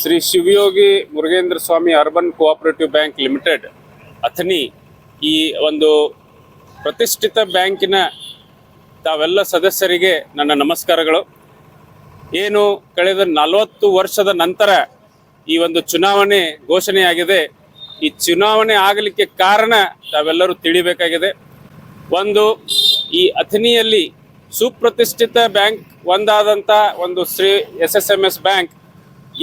Shri Shivayogi Murugendra Swami urban cooperative bank limited Athani ಈ ಒಂದು ಪ್ರತಿಷ್ಠಿತ ಬ್ಯಾಂಕಿನ ತಾವೆಲ್ಲ ಸದಸ್ಯರಿಗೆ ನನ್ನ ನಮಸ್ಕಾರಗಳು. ಏನು ಕಳೆದ ನಲವತ್ತು ವರ್ಷದ ನಂತರ ಈ ಒಂದು ಚುನಾವಣೆ ಘೋಷಣೆಯಾಗಿದೆ. ಈ ಚುನಾವಣೆ ಆಗಲಿಕ್ಕೆ ಕಾರಣ ತಾವೆಲ್ಲರೂ ತಿಳಿಬೇಕಾಗಿದೆ. ಒಂದು, ಈ ಅಥನಿಯಲ್ಲಿ ಸುಪ್ರತಿಷ್ಠಿತ ಬ್ಯಾಂಕ್ ಒಂದಾದಂಥ ಒಂದು Shri S S M S bank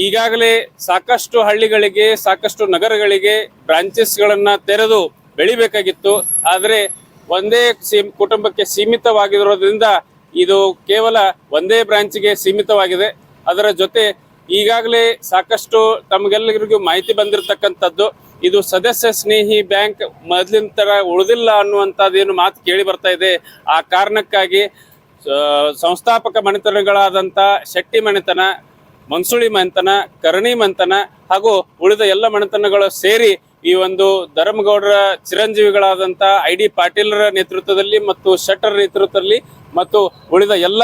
ಈಗಾಗಲೇ ಸಾಕಷ್ಟು ಹಳ್ಳಿಗಳಿಗೆ, ಸಾಕಷ್ಟು ನಗರಗಳಿಗೆ ಬ್ರಾಂಚಸ್ಗಳನ್ನು ತೆರೆದು ಬೆಳಿಬೇಕಾಗಿತ್ತು. ಆದರೆ ಒಂದೇ ಕುಟುಂಬಕ್ಕೆ ಸೀಮಿತವಾಗಿರೋದ್ರಿಂದ ಇದು ಕೇವಲ ಒಂದೇ ಬ್ರಾಂಚ್ಗೆ ಸೀಮಿತವಾಗಿದೆ. ಅದರ ಜೊತೆ ಈಗಾಗಲೇ ಸಾಕಷ್ಟು ತಮಗೆಲ್ಲರಿಗೂ ಮಾಹಿತಿ ಬಂದಿರತಕ್ಕಂಥದ್ದು, ಇದು ಸದಸ್ಯ ಸ್ನೇಹಿ ಬ್ಯಾಂಕ್ ಮೊದಲಿನ ಥರ ಉಳಿದಿಲ್ಲ ಅನ್ನುವಂಥದ್ದೇನು ಮಾತು ಕೇಳಿ ಬರ್ತಾ ಇದೆ. ಆ ಕಾರಣಕ್ಕಾಗಿ ಸಂಸ್ಥಾಪಕ ಮನೆತನಗಳಾದಂಥ ಶೆಟ್ಟಿ ಮನೆತನ ಮಂಸುಳಿ ಮನೆತನ ಕರಣಿ ಮನೆತನ ಹಾಗೂ ಉಳಿದ ಎಲ್ಲ ಮನೆತನಗಳು ಸೇರಿ ಈ ಒಂದು ಧರ್ಮಗೌಡರ ಚಿರಂಜೀವಿಗಳಾದಂಥ ಐ ಡಿ ಪಾಟೀಲರ ನೇತೃತ್ವದಲ್ಲಿ ಮತ್ತು ಶೆಟ್ಟರ್ ನೇತೃತ್ವದಲ್ಲಿ ಮತ್ತು ಉಳಿದ ಎಲ್ಲ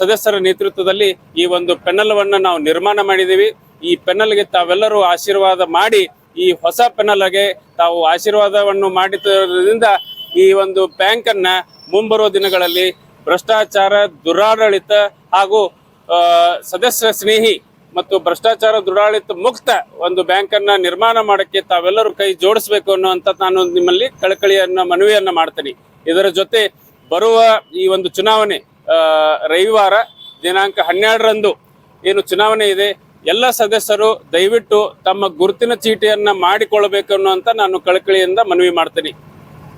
ಸದಸ್ಯರ ನೇತೃತ್ವದಲ್ಲಿ ಈ ಒಂದು ಪೆನಲ್ವನ್ನು ನಾವು ನಿರ್ಮಾಣ ಮಾಡಿದ್ದೀವಿ. ಈ ಪೆನ್ನಲ್ಗೆ ತಾವೆಲ್ಲರೂ ಆಶೀರ್ವಾದ ಮಾಡಿ, ಈ ಹೊಸ ಪೆನ್ನಲ್ಗೆ ತಾವು ಆಶೀರ್ವಾದವನ್ನು ಮಾಡಿದ್ದರಿಂದ ಈ ಒಂದು ಬ್ಯಾಂಕನ್ನ ಮುಂಬರುವ ದಿನಗಳಲ್ಲಿ ಭ್ರಷ್ಟಾಚಾರ, ದುರಾಡಳಿತ ಹಾಗೂ ಸದಸ್ಯ ಸ್ನೇಹಿ ಮತ್ತು ಭ್ರಷ್ಟಾಚಾರ ದೃಢಾಳಿತ ಮುಕ್ತ ಒಂದು ಬ್ಯಾಂಕನ್ನ ನಿರ್ಮಾಣ ಮಾಡಕ್ಕೆ ತಾವೆಲ್ಲರೂ ಕೈ ಜೋಡಿಸ್ಬೇಕು ಅನ್ನುವಂಥ ನಾನು ನಿಮ್ಮಲ್ಲಿ ಕಳಕಳಿಯನ್ನ, ಮನವಿಯನ್ನ ಮಾಡ್ತೀನಿ. ಇದರ ಜೊತೆ ಬರುವ ಈ ಒಂದು ಚುನಾವಣೆ ರವಿವಾರ ದಿನಾಂಕ ಹನ್ನೆರಡರಂದು ಏನು ಚುನಾವಣೆ ಇದೆ, ಎಲ್ಲ ಸದಸ್ಯರು ದಯವಿಟ್ಟು ತಮ್ಮ ಗುರುತಿನ ಚೀಟಿಯನ್ನ ಮಾಡಿಕೊಳ್ಳಬೇಕು ಅನ್ನುವಂತ ನಾನು ಕಳಕಳಿಯಿಂದ ಮನವಿ ಮಾಡ್ತೀನಿ.